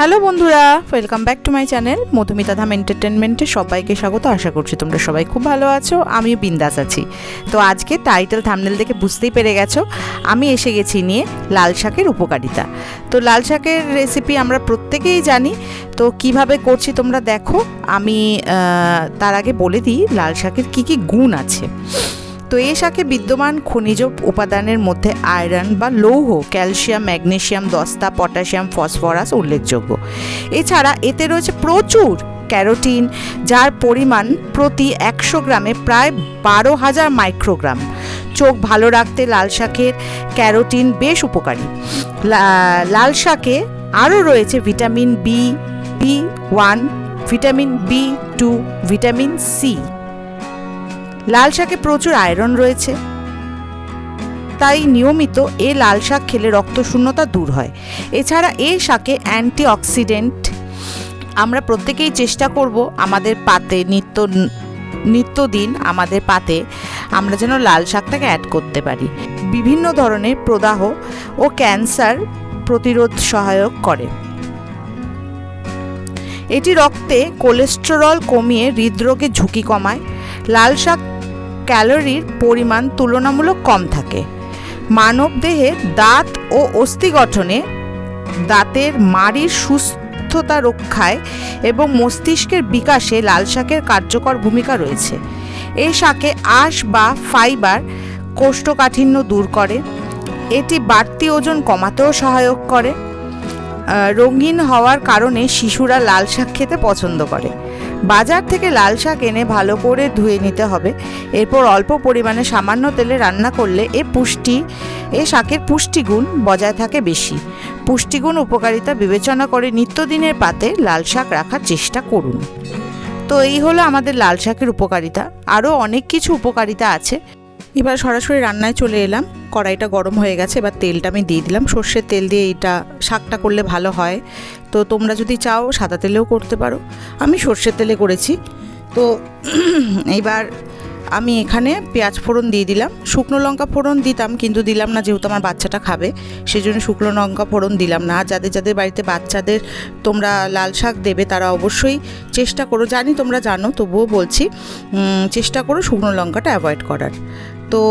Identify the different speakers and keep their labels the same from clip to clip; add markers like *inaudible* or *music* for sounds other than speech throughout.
Speaker 1: Hello বন্ধুরা welcome back to my channel Madhumita Dham এন্টারটেনমেন্টে সবাইকে স্বাগত। আশা করছি তোমরা সবাই খুব ভালো আছো, আমিও বিন্দাস আছি। তো আজকে টাইটেল থামনেল দেখে বুঝতেই পেরে গেছো, আমি এসে গেছি নিয়ে লাল শাকের উপকারিতা। তো লাল শাকের রেসিপি আমরা প্রত্যেকেই জানি, তো কীভাবে করছি তোমরা দেখো, আমি তার আগে বলে দিই লাল শাকের কী কী গুণ আছে। তো এই শাকে বিদ্যমান খনিজ উপাদানের মধ্যে আয়রন বা লৌহ, ক্যালসিয়াম ম্যাগনেশিয়াম দস্তা, পটাশিয়াম, ফসফরাস উল্লেখযোগ্য। এছাড়া এতে রয়েছে প্রচুর ক্যারোটিন, যার পরিমাণ প্রতি একশো গ্রামে প্রায় বারো হাজার মাইক্রোগ্রাম। চোখ ভালো রাখতে লাল শাকের ক্যারোটিন বেশ উপকারী। লাল শাকে আরও রয়েছে vitamin B B one, vitamin B two, vitamin C. লাল শাকে প্রচুর আয়রন রয়েছে। তাই নিয়মিত এ লাল শাক খেলে রক্তশূন্যতা দূর হয়। এছাড়া এই শাকে অ্যান্টিঅক্সিডেন্ট আমরা প্রত্যেকেই চেষ্টা করব আমাদের পাতে নিত্য নিত্যদিন আমাদের পাতে আমরা যেন লাল শাকটাকে অ্যাড করতে পারি। বিভিন্ন ধরনের প্রদাহ ও ক্যান্সার প্রতিরোধ সহায়ক করে। এটি রক্তে কোলেস্টেরল কমিয়ে হৃদরোগের ঝুঁকি কমায়। লাল শাক ক্যালোরির পরিমাণ তুলনামূলক কম থাকে। মানব দেহে দাঁত ও অস্থি গঠনে দাঁতের মাড়ির সুস্থতা রক্ষায় এবং মস্তিষ্কের বিকাশে লাল শাকের কার্যকর ভূমিকা রয়েছে। এই শাকে আঁশ বা ফাইবার কোষ্ঠকাঠিন্য দূর করে, এটি বাড়তি ওজন কমাতেও সহায়ক করে রঙিন হওয়ার কারণে শিশুরা লাল শাক খেতে পছন্দ করে। বাজার থেকে লাল শাক এনে ভালো করে ধুয়ে নিতে হবে। এরপর অল্প পরিমাণে সামান্য তেলে রান্না করলে এ পুষ্টি, এ শাকের পুষ্টিগুণ বজায় থাকে বেশি। পুষ্টিগুণ উপকারিতা বিবেচনা করে নিত্যদিনের পাতে লাল শাক রাখার চেষ্টা করুন। তো এই হলো আমাদের লাল শাকের উপকারিতা। আরও অনেক কিছু উপকারিতা আছে। এবার সরাসরি রান্নায় চলে এলাম। কড়াইটা গরম হয়ে গেছে, এবার তেলটা আমি দিয়ে দিলাম। সর্ষের তেল দিয়ে এইটা শাকটা করলে ভালো হয়। তো তোমরা যদি চাও সাদা তেলেও করতে পারো। আমি সর্ষের তেলে করেছি। তো *clears throat* এইবার আমি এখানে পেঁয়াজ ফোড়ন দিয়ে দিলাম। শুকনো লঙ্কা ফোড়ন দিতাম, কিন্তু দিলাম না যেহেতু আমার বাচ্চাটা খাবে। সেই জন্য শুকনো লঙ্কা ফোড়ন দিলাম না। যাদের যাদের বাড়িতে বাচ্চাদের তোমরা লাল শাক দেবে, তারা অবশ্যই চেষ্টা করো। জানি তোমরা জানো, তবুও বলছি চেষ্টা করো শুকনো লঙ্কাটা অ্যাভয়েড করার। তো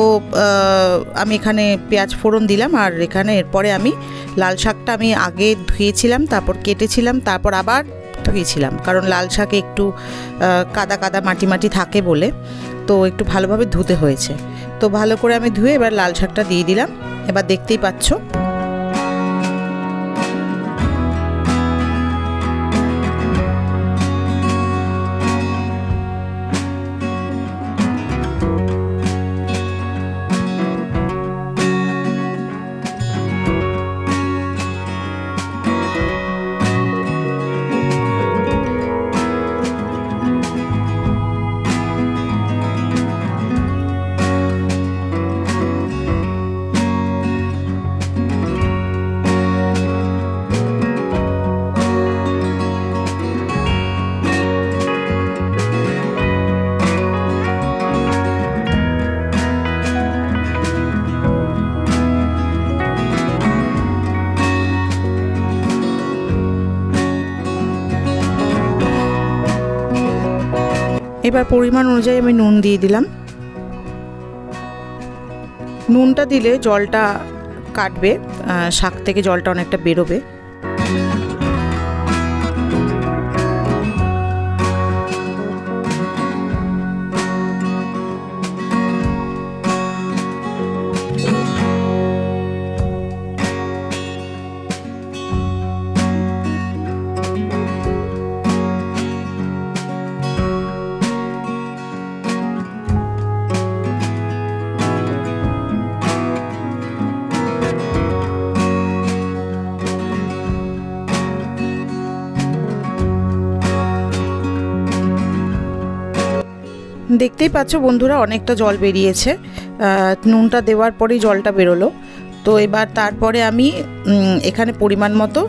Speaker 1: আমি এখানে পেঁয়াজ ফোড়ন দিলাম আর এখানে এরপরে আমি লাল শাকটা আমি আগে ধুয়েছিলাম, তারপর কেটেছিলাম, তারপর আবার ধুয়েছিলাম। কারণ লাল শাকে একটু কাদা কাদা মাটি মাটি থাকে বলে, তো একটু ভালোভাবে ধুতে হয়েছে। তো ভালো করে আমি ধুয়ে এবার লাল শাকটা দিয়ে দিলাম। এবার দেখতেই পাচ্ছ এবার পরিমাণ অনুযায়ী আমি নুন দিয়ে দিলাম। নুনটা দিলে জলটা কাটবে শাক থেকে জলটা অনেকটা বেরোবে। দেখতেই পাচ্ছ বন্ধুরা, অনেকটা জল বেরিয়েছে। নুনটা দেওয়ার পরেই জলটা বেরোলো। তো এবার তারপরে আমি এখানে পরিমাণ মতো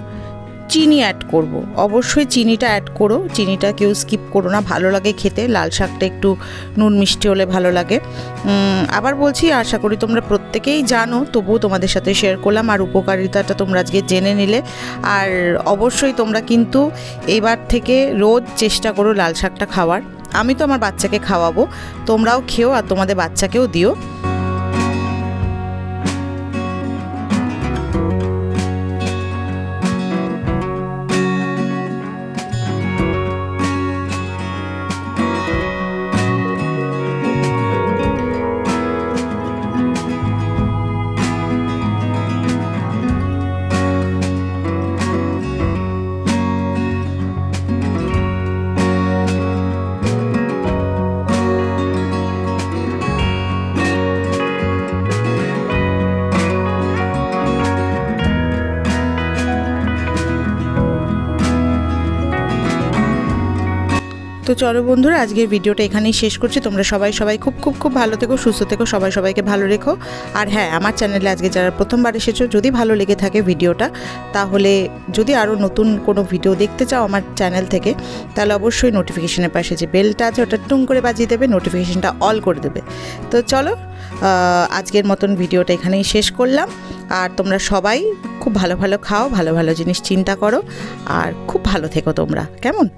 Speaker 1: চিনি অ্যাড করব। অবশ্যই চিনিটা অ্যাড করো। চিনিটা কেউ স্কিপ করো না। ভালো লাগে খেতে। লাল শাকটা একটু নুন মিষ্টি হলে ভালো লাগে। আবার বলছি, আশা করি তোমরা প্রত্যেকেই জানো, তবুও তোমাদের সাথে শেয়ার করলাম আর উপকারিতাটা তোমরা আজকে জেনে নিলে। আর অবশ্যই তোমরা কিন্তু এবার থেকে রোজ চেষ্টা করো লাল শাকটা খাওয়ার। আমি তো আমার বাচ্চাকে খাওয়াবো। তোমরাও খেও আর তোমাদের বাচ্চাকেও দিও। তো চলো বন্ধুরা, আজকের ভিডিওটা এখানেই শেষ করছি। তোমরা সবাই সবাই খুব খুব খুব ভালো থেকো, সুস্থ থেকো, সবাই সবাইকে ভালো রেখো। আর হ্যাঁ আমার চ্যানেলে আজকে যারা প্রথমবার এসেছ, যদি ভালো লেগে থাকে ভিডিওটা, তাহলে যদি আরও নতুন কোনো ভিডিও দেখতে চাও আমার চ্যানেল থেকে, তাহলে অবশ্যই নোটিফিকেশনের পাশে যে বেলটা আছে, ওটা টুং করে বাজিয়ে দেবে নোটিফিকেশনটা অল করে দেবে। তো চলো আজকের মতন ভিডিওটা এখানেই শেষ করলাম। আর তোমরা সবাই খুব ভালো ভালো খাও, ভালো ভালো জিনিস চিন্তা করো, আর খুব ভালো থেকো তোমরা। কেমন?